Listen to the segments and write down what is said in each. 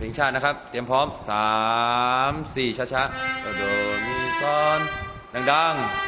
เพลงชาตินะครับ เตรียมพร้อมสามสี่ช้าๆโดโดมีซอนดังๆ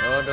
โดโด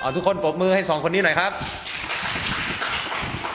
เอาทุกคนปรบมือให้สองคนนี้หน่อยครับ